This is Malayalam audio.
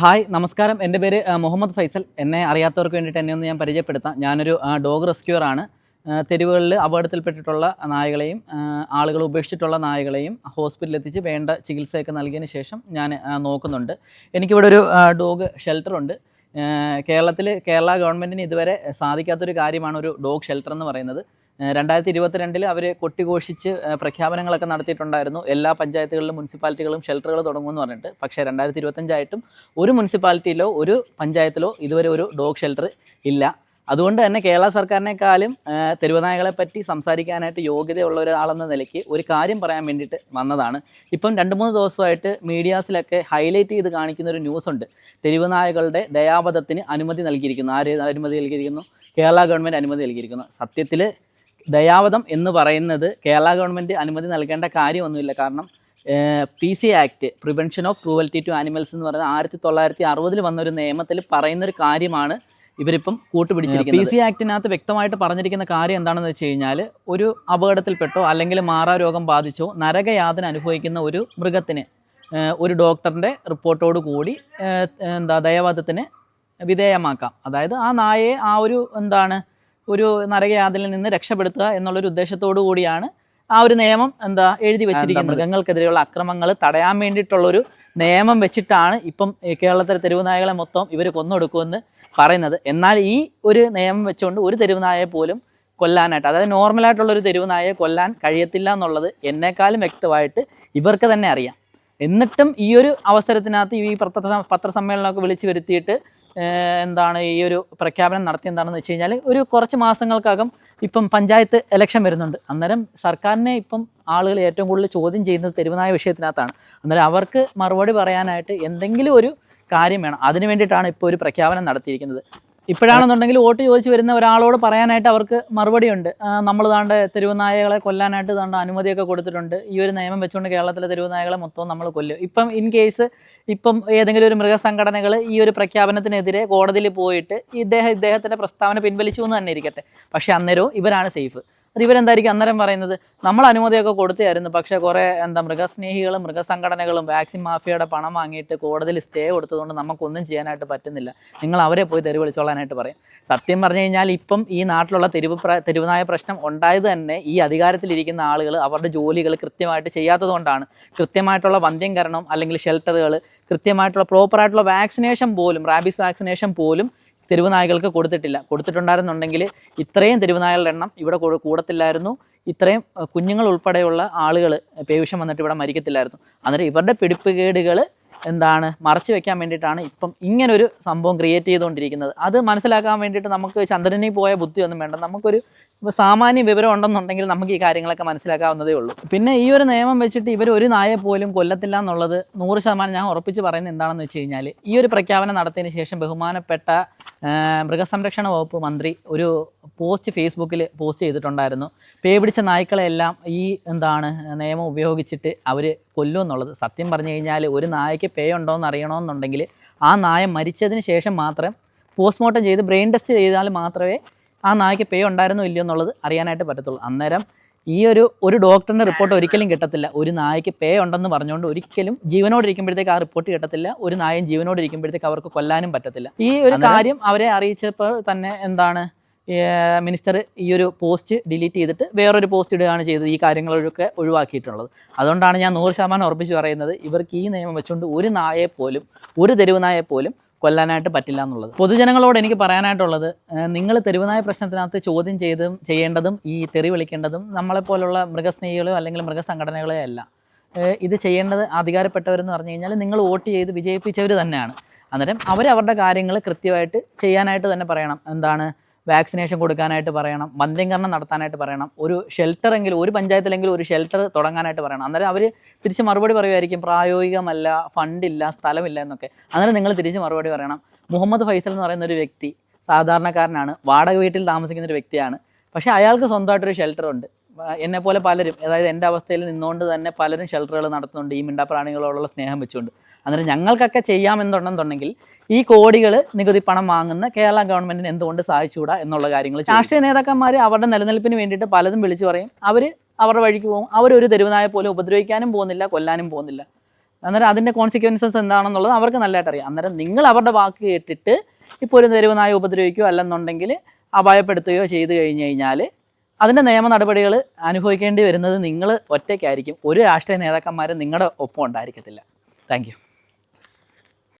ഹായ് നമസ്കാരം. എന്റെ പേര് മുഹമ്മദ് ഫൈസൽ. എന്നെ അറിയാത്തവർക്ക് വേണ്ടിയിട്ട് എന്നെ ഒന്ന് ഞാൻ പരിചയപ്പെടുത്താം. ഞാനൊരു ഡോഗ് റെസ്ക്യൂർ ആണ്. തെരുവുകളിൽ അപകടത്തിൽപ്പെട്ടിട്ടുള്ള നായകളെയും ആളുകൾ ഉപേക്ഷിച്ചിട്ടുള്ള നായകളെയും ഹോസ്പിറ്റലിൽ എത്തിച്ച് വേണ്ട ചികിത്സയൊക്കെ നൽകിയതിന് ശേഷം ഞാൻ നോക്കുന്നുണ്ട്. എനിക്കിവിടെ ഒരു ഡോഗ് ഷെൽട്ടറുണ്ട് കേരളത്തിൽ കേരള ഗവൺമെന്റിന് ഇതുവരെ സാധിക്കാത്തൊരു കാര്യമാണ് ഒരു ഡോഗ് ഷെൽട്ടർ എന്ന് പറയുന്നത്. രണ്ടായിരത്തി ഇരുപത്തിരണ്ടിൽ അവർ കൊട്ടിഘോഷിച്ച് പ്രഖ്യാപനങ്ങളൊക്കെ നടത്തിയിട്ടുണ്ടായിരുന്നു. എല്ലാ പഞ്ചായത്തുകളിലും മുനിസിപ്പാലിറ്റികളും ഷെൽട്ടറുകൾ തുടങ്ങുമെന്ന് പറഞ്ഞിട്ട്. പക്ഷേ രണ്ടായിരത്തി ഇരുപത്തഞ്ചായിട്ടും ഒരു മുനിസിപ്പാലിറ്റിയിലോ ഒരു പഞ്ചായത്തിലോ ഇതുവരെ ഒരു ഡോഗ് ഷെൽട്ടർ ഇല്ല. അതുകൊണ്ട് തന്നെ കേരള സർക്കാരിനേക്കാളും തെരുവനായകളെ പറ്റി സംസാരിക്കാനായിട്ട് യോഗ്യതയുള്ള ഒരാളെന്ന നിലയ്ക്ക് ഒരു കാര്യം പറയാൻ വേണ്ടിയിട്ട് വന്നതാണ്. ഇപ്പം രണ്ട് മൂന്ന് ദിവസമായിട്ട് മീഡിയാസിലൊക്കെ ഹൈലൈറ്റ് ചെയ്ത് കാണിക്കുന്ന ഒരു ന്യൂസ് ഉണ്ട് തെരുവനായകളുടെ ദയാപഥത്തിന് അനുമതി നൽകിയിരിക്കുന്നു. ആര് അനുമതി നൽകിയിരിക്കുന്നു? കേരള ഗവൺമെന്റ് അനുമതി നൽകിയിരിക്കുന്നു. സത്യത്തിൽ ദയാവധം എന്ന് പറയുന്നത് കേരള ഗവൺമെന്റ് അനുമതി നൽകേണ്ട കാര്യമൊന്നുമില്ല. കാരണം P C act prevention of cruelty to animals എന്ന് പറയുന്നത് ആയിരത്തി തൊള്ളായിരത്തി അറുപതിൽ വന്നൊരു നിയമത്തിൽ പറയുന്നൊരു കാര്യമാണ് ഇവരിപ്പം കൂട്ടുപിടിച്ചിരിക്കുന്നത്. പി സി ആക്ടിനകത്ത് വ്യക്തമായിട്ട് പറഞ്ഞിരിക്കുന്ന കാര്യം എന്താണെന്ന് വെച്ച് കഴിഞ്ഞാൽ ഒരു അപകടത്തിൽപ്പെട്ടോ അല്ലെങ്കിൽ മാറാരോഗം ബാധിച്ചോ നരകയാതന അനുഭവിക്കുന്ന ഒരു മൃഗത്തിന് ഒരു ഡോക്ടറിന്റെ റിപ്പോർട്ടോട് കൂടി എന്താ ദയവാദത്തിന് വിധേയമാക്കാം. അതായത് ആ നായയെ ആ ഒരു എന്താണ് ഒരു നരകയാതിൽ നിന്ന് രക്ഷപ്പെടുത്തുക എന്നുള്ളൊരു ഉദ്ദേശത്തോടു കൂടിയാണ് ആ ഒരു നിയമം എന്താ എഴുതി വെച്ചിരിക്കുന്നത്. മൃഗങ്ങൾക്കെതിരെയുള്ള അക്രമങ്ങൾ തടയാൻ വേണ്ടിയിട്ടുള്ളൊരു നിയമം വെച്ചിട്ടാണ് ഇപ്പം കേരളത്തിലെ തെരുവുനായകളെ മൊത്തം ഇവർ കൊന്നൊടുക്കുമെന്ന് പറയുന്നത്. എന്നാൽ ഈ ഒരു നിയമം വെച്ചുകൊണ്ട് ഒരു തെരുവുനായെ പോലും കൊല്ലാനായിട്ട് അതായത് നോർമലായിട്ടുള്ളൊരു തെരുവുനായെ കൊല്ലാൻ കഴിയത്തില്ല എന്നുള്ളത് എന്നെക്കാളും വ്യക്തമായിട്ട് ഇവർക്ക് തന്നെ അറിയാം. എന്നിട്ടും ഈ ഒരു അവസരത്തിനകത്ത് ഈ പത്ര പത്രസമ്മേളനമൊക്കെ വിളിച്ചു വരുത്തിയിട്ട് എന്താണ് ഈ ഒരു പ്രഖ്യാപനം നടത്തി എന്താണെന്ന് വെച്ച് കഴിഞ്ഞാൽ ഒരു കുറച്ച് മാസങ്ങൾക്കകം ഇപ്പം പഞ്ചായത്ത് ഇലക്ഷൻ വരുന്നുണ്ട്. അന്നേരം സർക്കാരിനെ ഇപ്പം ആളുകൾ ഏറ്റവും കൂടുതൽ ചോദ്യം ചെയ്യുന്നത് തെരുവുനായ വിഷയത്തിനകത്താണ്. അന്നേരം അവർക്ക് മറുപടി പറയാനായിട്ട് എന്തെങ്കിലും ഒരു കാര്യം വേണം. അതിന് വേണ്ടിയിട്ടാണ് ഇപ്പോൾ ഒരു പ്രഖ്യാപനം നടത്തിയിരിക്കുന്നത്. ഇപ്പോഴാണെന്നുണ്ടെങ്കിൽ വോട്ട് ചോദിച്ചു വരുന്ന ഒരാളോട് പറയാനായിട്ട് അവർക്ക് മറുപടിയുണ്ട്. നമ്മൾ താണ്ട് തെരുവുനായകളെ കൊല്ലാനായിട്ട് താണ്ട് അനുമതിയൊക്കെ കൊടുത്തിട്ടുണ്ട്. ഈ ഒരു നിയമം വെച്ചുകൊണ്ട് കേരളത്തിലെ തെരുവുനായകളെ മൊത്തം നമ്മൾ കൊല്ലും. ഇപ്പം ഇൻ കേസ് ഇപ്പം ഏതെങ്കിലും ഒരു മൃഗസംഘടനകൾ ഈ ഒരു പ്രഖ്യാപനത്തിനെതിരെ കോടതിയിൽ പോയിട്ട് ഇദ്ദേഹം ഇദ്ദേഹത്തിന്റെ പ്രസ്താവന പിൻവലിച്ചു എന്ന് തന്നെ ഇരിക്കട്ടെ. പക്ഷേ അന്നേരവും ഇവരാണ് സേഫ്. അത് ഇവരെന്തായിരിക്കും അന്നേരം പറയുന്നത്? നമ്മൾ അനുമതിയൊക്കെ കൊടുത്തായിരുന്നു പക്ഷേ കുറേ എന്താ മൃഗസ്നേഹികളും മൃഗസംഘടനകളും വാക്സിൻ മാഫിയയുടെ പണം വാങ്ങിയിട്ട് കോടതിയിൽ സ്റ്റേ കൊടുത്തതുകൊണ്ട് നമുക്കൊന്നും ചെയ്യാനായിട്ട് പറ്റുന്നില്ല. നിങ്ങൾ അവരെ പോയി തെരുവ് വിളിച്ചോളാനായിട്ട് പറയും. സത്യം പറഞ്ഞു കഴിഞ്ഞാൽ ഇപ്പം ഈ നാട്ടിലുള്ള തെരുവ് തെരുവുനായ പ്രശ്നം ഉണ്ടായത് തന്നെ ഈ അധികാരത്തിലിരിക്കുന്ന ആളുകൾ അവരുടെ ജോലികൾ കൃത്യമായിട്ട് ചെയ്യാത്തതുകൊണ്ടാണ്. കൃത്യമായിട്ടുള്ള വന്ധ്യംകരണം അല്ലെങ്കിൽ ഷെൽട്ടറുകൾ കൃത്യമായിട്ടുള്ള പ്രോപ്പറായിട്ടുള്ള വാക്സിനേഷൻ പോലും റാബിസ് വാക്സിനേഷൻ പോലും തെരുവുനായകൾക്ക് കൊടുത്തിട്ടില്ല. കൊടുത്തിട്ടുണ്ടായിരുന്നുണ്ടെങ്കിൽ ഇത്രയും തെരുവുനായകളുടെ എണ്ണം ഇവിടെ കൂട- കൂടത്തില്ലായിരുന്നു. ഇത്രയും കുഞ്ഞുങ്ങൾ ഉൾപ്പെടെയുള്ള ആളുകൾ പേവിഷം വന്നിട്ട് ഇവിടെ മരിക്കത്തില്ലായിരുന്നു. അന്നേരം ഇവരുടെ പിടിപ്പുകേടുകൾ എന്താണ്? മറച്ചു വെക്കാൻ വേണ്ടിയിട്ടാണ് ഇപ്പം ഇങ്ങനൊരു സംഭവം ക്രിയേറ്റ് ചെയ്തുകൊണ്ടിരിക്കുന്നത്. അത് മനസ്സിലാക്കാൻ വേണ്ടിയിട്ട് നമുക്ക് ചന്ദ്രനിൽ പോയ ബുദ്ധിയൊന്നും വേണ്ട. നമുക്കൊരു സാമാന്യ വിവരം ഉണ്ടെന്നുണ്ടെങ്കിൽ നമുക്ക് ഈ കാര്യങ്ങളൊക്കെ മനസ്സിലാക്കാവുന്നതേ ഉള്ളൂ. പിന്നെ ഈ ഒരു നിയമം വെച്ചിട്ട് ഇവർ ഒരു നായെ പോലും കൊല്ലത്തില്ല എന്നുള്ളത് നൂറ് ശതമാനം ഞാൻ ഉറപ്പിച്ച് പറയുന്നത് എന്താണെന്ന് വെച്ച് കഴിഞ്ഞാൽ ഈ ഒരു പ്രഖ്യാപനം നടത്തിയതിന് ശേഷം ബഹുമാനപ്പെട്ട മൃഗസംരക്ഷണ വകുപ്പ് മന്ത്രി ഒരു പോസ്റ്റ് ഫേസ്ബുക്കിൽ പോസ്റ്റ് ചെയ്തിട്ടുണ്ടായിരുന്നു. പേ പിടിച്ച നായ്ക്കളെല്ലാം ഈ എന്താണ് നിയമം ഉപയോഗിച്ചിട്ട് അവർ കൊല്ലും എന്നുള്ളത്. സത്യം പറഞ്ഞു കഴിഞ്ഞാൽ ഒരു നായയ്ക്ക് പേ ഉണ്ടോ എന്ന് അറിയണമെന്നുണ്ടെങ്കിൽ ആ നായ മരിച്ചതിന് ശേഷം മാത്രം പോസ്റ്റ്മോർട്ടം ചെയ്ത് ബ്രെയിൻ ടെസ്റ്റ് ചെയ്താൽ മാത്രമേ ആ നായ്ക്ക് പേ ഉണ്ടായിരുന്നോ ഇല്ലയോ എന്നുള്ളത് അറിയാനായിട്ട് പറ്റത്തുള്ളൂ. അന്നേരം ഈ ഒരു ഒരു ഡോക്ടറിന്റെ റിപ്പോർട്ട് ഒരിക്കലും കിട്ടത്തില്ല. ഒരു നായ്ക്ക് പേ ഉണ്ടെന്ന് പറഞ്ഞുകൊണ്ട് ഒരിക്കലും ജീവനോട് ഇരിക്കുമ്പോഴത്തേക്ക് ആ റിപ്പോർട്ട് കിട്ടത്തില്ല. ഒരു നായം ജീവനോട് ഇരിക്കുമ്പോഴത്തേക്ക് അവർക്ക് കൊല്ലാനും പറ്റത്തില്ല. ഈ ഒരു കാര്യം അവരെ അറിയിച്ചപ്പോൾ തന്നെ എന്താണ് മിനിസ്റ്റർ ഈ ഒരു പോസ്റ്റ് ഡിലീറ്റ് ചെയ്തിട്ട് വേറൊരു പോസ്റ്റ് ഇടുകയാണ് ചെയ്തത്. ഈ കാര്യങ്ങളൊക്കെ ഒഴിവാക്കിയിട്ടുള്ളത്. അതുകൊണ്ടാണ് ഞാൻ നൂറ് ശതമാനം ഉറപ്പിച്ച് പറയുന്നത്. ഇവർക്ക് ഈ നിയമം വെച്ചുകൊണ്ട് ഒരു നായയെ പോലും ഒരു തെരുവ് നായയെ പോലും കൊല്ലാനായിട്ട് പറ്റില്ല എന്നുള്ളത്. പൊതുജനങ്ങളോട് എനിക്ക് പറയാനായിട്ടുള്ളത് നിങ്ങൾ തെരുവുനായ പ്രശ്നത്തിനകത്ത് ചോദ്യം ചെയ്തും ചെയ്യേണ്ടതും ഈ തെറി വിളിക്കേണ്ടതും നമ്മളെപ്പോലുള്ള മൃഗസ്നേഹികളോ അല്ലെങ്കിൽ മൃഗസംഘടനകളോ അല്ല. ഇത് ചെയ്യേണ്ടത് അധികാരപ്പെട്ടവരെന്ന് പറഞ്ഞു കഴിഞ്ഞാൽ നിങ്ങൾ വോട്ട് ചെയ്ത് വിജയിപ്പിച്ചവർ തന്നെയാണ്. അന്നേരം അവർ അവരുടെ കാര്യങ്ങൾ കൃത്യമായിട്ട് ചെയ്യാനായിട്ട് തന്നെ പറയണം. എന്താണ്? വാക്സിനേഷൻ കൊടുക്കാനായിട്ട് പറയണം മന്ദീകരണം നടത്താനായിട്ട് പറയണം ഒരു ഷെൽട്ടറെങ്കിലും ഒരു പഞ്ചായത്തിലെങ്കിലും ഒരു ഷെൽട്ടർ തുടങ്ങാനായിട്ട് പറയണം. അന്നേരം അവർ തിരിച്ച് മറുപടി പറയുമായിരിക്കും പ്രായോഗികമല്ല ഫണ്ടില്ല സ്ഥലമില്ല എന്നൊക്കെ. അന്നേരം നിങ്ങൾ തിരിച്ച് മറുപടി പറയണം. മുഹമ്മദ് ഫൈസൽ എന്ന് പറയുന്ന ഒരു വ്യക്തി സാധാരണക്കാരനാണ് വാടക വീട്ടിൽ താമസിക്കുന്ന ഒരു വ്യക്തിയാണ്. പക്ഷേ അയാൾക്ക് സ്വന്തമായിട്ടൊരു ഷെൽട്ടറുണ്ട് എന്നെ പോലെ പലരും അതായത് എന്റെ അവസ്ഥയിൽ നിന്നുകൊണ്ട് തന്നെ പലരും ഷെൽട്ടറുകൾ നടത്തുന്നുണ്ട്. ഈ മിണ്ടാപ്രാണികളോടുള്ള സ്നേഹം വെച്ചുകൊണ്ട്. അന്നേരം ഞങ്ങൾക്കൊക്കെ ചെയ്യാമെന്നുണ്ടെന്നുണ്ടെങ്കിൽ ഈ കോടികൾ നികുതി പണം വാങ്ങുന്ന കേരള ഗവൺമെന്റിന് എന്തുകൊണ്ട് സാധിച്ചുകൂടാ എന്നുള്ള കാര്യങ്ങൾ രാഷ്ട്രീയ നേതാക്കന്മാർ അവരുടെ നിലനിൽപ്പിന് വേണ്ടിയിട്ട് പലതും വിളിച്ചു പറയും. അവർ അവരുടെ വഴിക്ക് പോകും. അവരൊരു തെരുവുനായ പോലെ ഉപദ്രവിക്കാനും പോകുന്നില്ല കൊല്ലാനും പോകുന്നില്ല. അന്നേരം അതിന്റെ കോൺസിക്വൻസസ് എന്താണെന്നുള്ളത് അവർക്ക് നല്ലതായിട്ട് അറിയാം. അന്നേരം നിങ്ങൾ അവരുടെ വാക്ക് കേട്ടിട്ട് ഇപ്പോൾ ഒരു തെരുവുനായ ഉപദ്രവിക്കുകയോ അല്ലെന്നുണ്ടെങ്കിൽ അപായപ്പെടുത്തുകയോ ചെയ്തു കഴിഞ്ഞു കഴിഞ്ഞാൽ അതിന്റെ നിയമ നടപടികൾ അനുഭവിക്കേണ്ടി വരുന്നത് നിങ്ങൾ ഒറ്റയ്ക്കായിരിക്കും. ഒരു രാഷ്ട്രീയ നേതാക്കന്മാരും നിങ്ങളുടെ ഒപ്പം ഉണ്ടായിരിക്കത്തില്ല. താങ്ക്